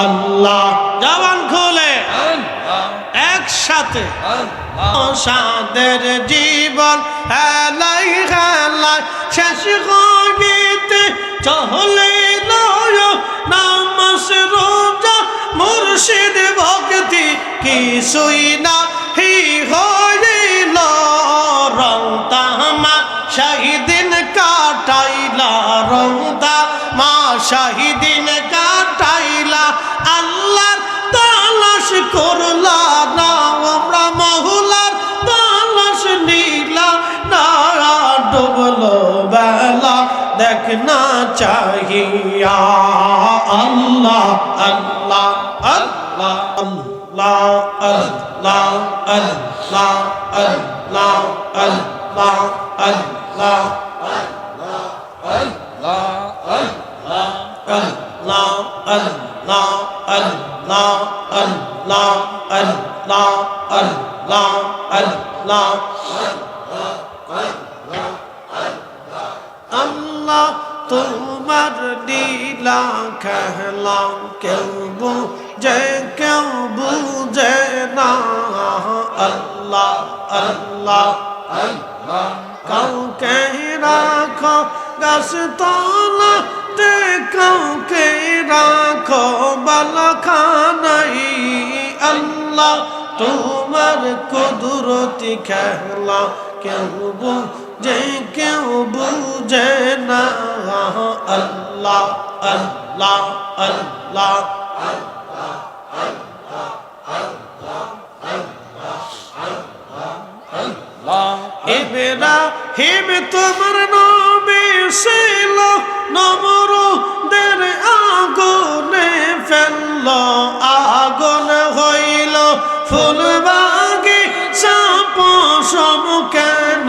আল্লাহ। জবান খুলে। একসাথে সাদের জীবন হেলাই হেলাই শেষ গীতে চহলে নয়। নামাজ রোজা মুর্শিদ ভক্তি কিছুই না হি হইল। রং তামা শাহিদিন কাটাইলা রং মা শাহিদিন দেখ না চাহিয়া আল্লাহ আল্লাহ আল্লাহ আল্লাহ আল্লাহ আল্লাহ আল্লাহ আল্লাহ আল্লাহ তোমার লীলা খেলা কেউ বুঝে কেউ বুঝে না। আল্লাহ আল্লাহ আল্লাহ, কাউকে রাখো গাছ তলাতে কাউকে রাখো বালাখানাই আল্লাহ, তোমার কুদরতি খেলা কেউ বুঝে কেউ বুঝে না। আল্লাহ আল্লাহ আল্লাহ হেবে তোমার নামে ছিল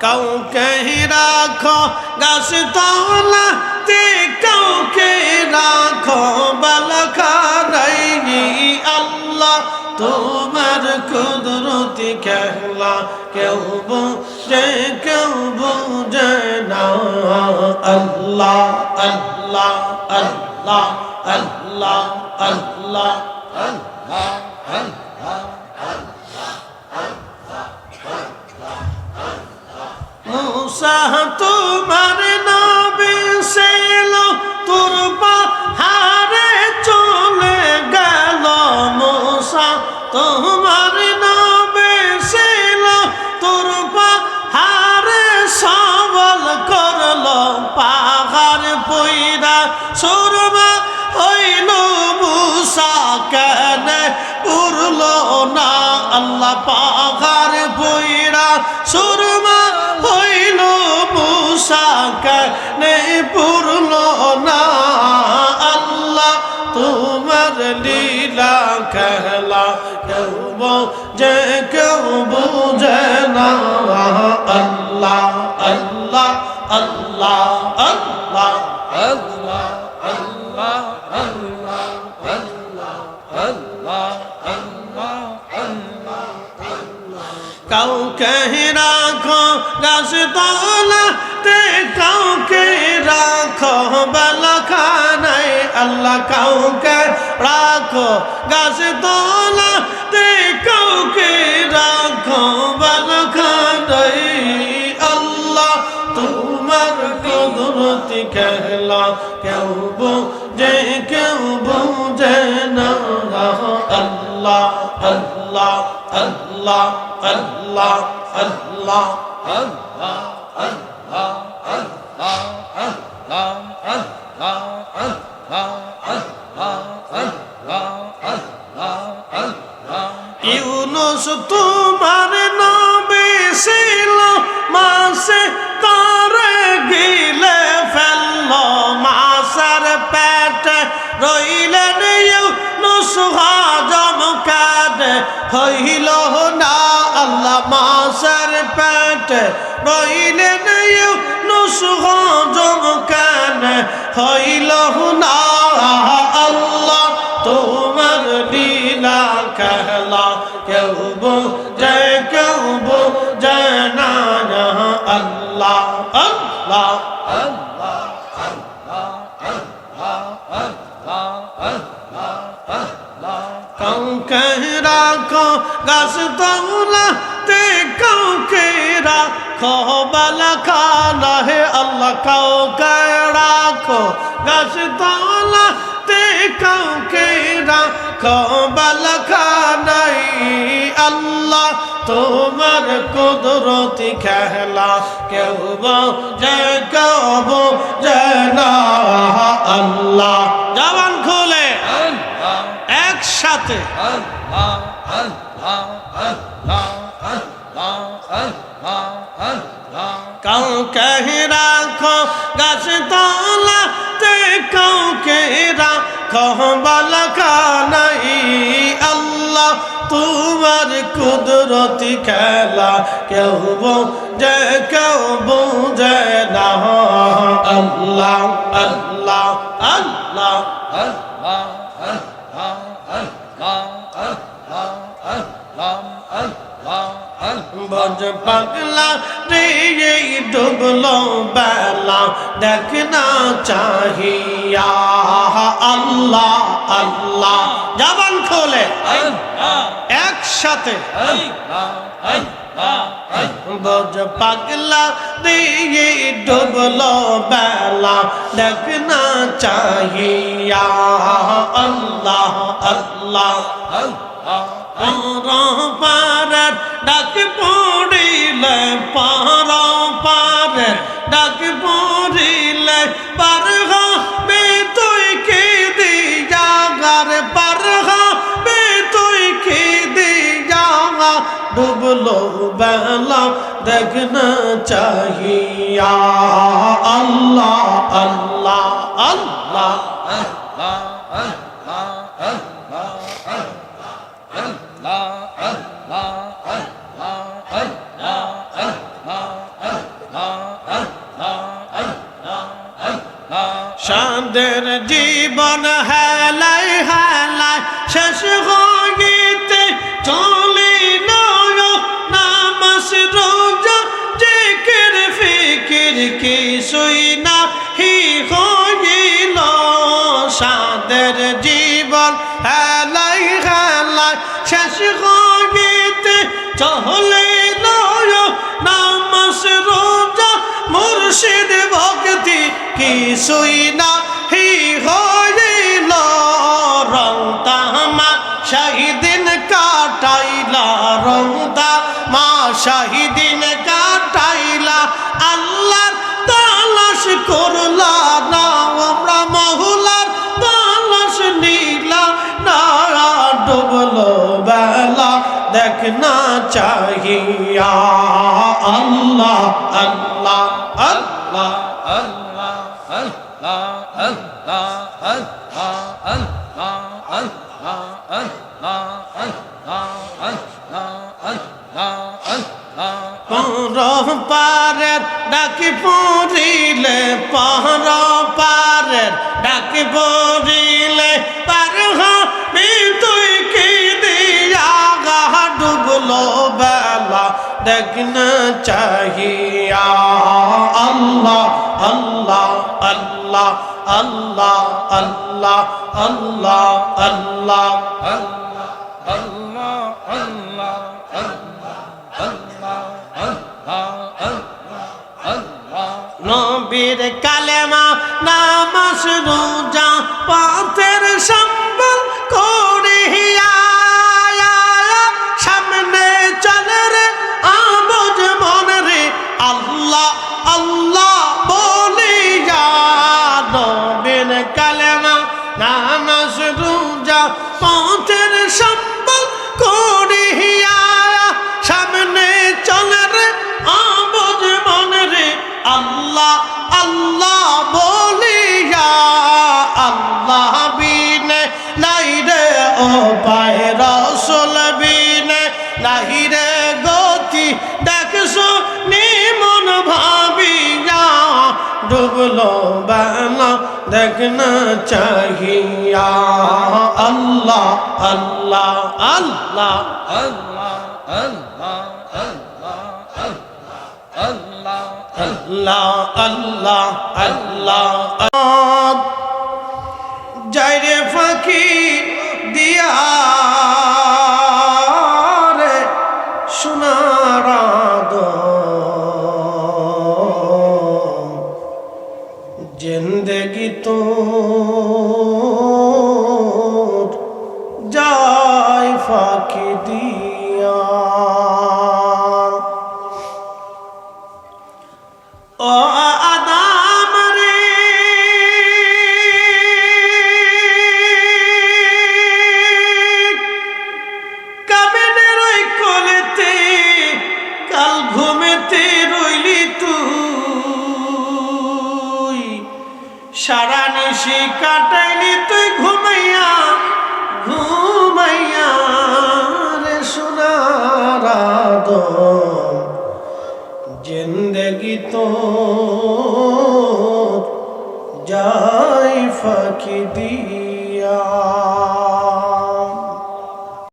কাউকে রাখো গাছ তলাতে কাউকে রাখো বালখারাই আল্লাহ তোমার কুদরতি খেলা কেউ বুঝে কেউ বুঝে না আল্লাহ আল্লাহ আল্লাহ আল্লাহ আল্লাহ মুসা তোমার নবী তোর হারে চলে গেল মুসা তোমার নবী তোর হারে সবল করল পাহাড় পইরা। সুরমা হইল মুসা কেন পুরল না আল্লাহ পাহাড় সুরমা পুরল না আল্লাহ তোমার লীলা খেলা কেউ যে কেউ বুঝে না আল্লাহ আল্লাহ আল্লাহ আল্লাহ আল্লাহ আল্লাহ আল্লাহ আল্লাহ আল্লাহ আল্লাহ আল্লাহ কাউকে রাখো গাছ তলাতে কাউকে রাখো বালাখানায় আল্লাহ কাউকে রাখো। গাছ তলাতে কাউকে রাখো বালাখানায় আল্লাহ। তোমার কুদরতি খেলা কেউ বুঝে কেউ বুঝে না। আল্লাহ আল্লাহ আল্লাহ আল্লাহ আল্লাহ আল্লাহ আল্লাহ। ইউনুস তোমার নামে ছিল, মাসে তারে গিলে ফেলল, মাসের পেটে রইলেন ইউনুস হাজম কাদে হইল না মাসের পেটে রইলেন নুসুহজম কানে? হইল না আল্লাহ, তোমার লীলা খেলা। কেউ বোঝে কেউ বোঝে না, আল্লাহ আল্লাহ কাউকে রাখো, গাছ তোলা তে কাউকে রাখো বালা খানা হে আল্লাহ কাউকে রাখো গাছ তোলা তে কাউকে রাখো। বালা খানাই আল্লাহ তোমার কুদরতি খেলা কেউ যে কেউ যে না আল্লাহ জবান খুলে। একসাথে। কাউকে রাখো গাছ তলাতে কাউকে রাখো বালকানাই আল্লাহ, তোমার কুদরতি খেলা কেউ যে কেউ বুঝে না। আল্লাহ আল্লাহ আল্লাহ। বজ পাগলা রে ডুবলো বেলা দেখনা চাহিয়া। আল্লাহ আল্লাহ। জবান খোলে। একসাথে। বজ পাগলা দিয়ে ডুবলো বেলা দেখনা চাহিয়া। আল্লাহ আল্লাহ। পারের ডাক পড়িলে পার পারের ডাক পড়িলে পার হবে তুই কি দিয়া গার পার হবে তুই কি দিয়া ডুবলো বেলা দেখনা চাহিয়া। আল্লাহ আল্লাহ আল্লাহ। সাদের জীবন হেলাই হেলাই শেষ হইতে চলি নামাজ, রোজা, জিকির, ফিকির কিছুই না হি হইল। সাদের জীবন হেলাই হেলাই শেষ হইতে চলে নামাজ, রোজা, মুর্শিদ, ভক্তি কিছুই না দেখনা চাহিয়া আল্লাহ আল্লাহ আল্লাহ পর পারের ডাকি পড়িলে পর পারের ডাকি পড়িলে পার হবি তুই কি দেখনা চাহিয়া আল্লাহ আল্লাহ আল্লাহ আল্লাহ আল্লাহ আল্লাহ আল্লাহ নবীর কালেমা নামাজ রোজা পথের সম্বল করিয়া পথের সম্বল করিয়া সামনে চলের আবজ মনরে আল্লাহ আল্লাহ বলিয়া আল্লাহ বিনে নাই রে, ও পায় রসল বিনে নাই রে গতি। দেখছ নিমন ভাবিয়া, ডুবলো বানা দেখনা চাহিয়া আল্লাহ আল্লাহ আল্লাহ আল্লাহ আল্লাহ আল্লাহ আল্লাহ আল্লাহ আল্লাহ আল্লাহ আল্লাহ যাইরে ফাঁকি দিয়া সারা নিশি কাটাইলি তুই ঘুমাইয়া ঘুমাইয়া রে সোনার আদম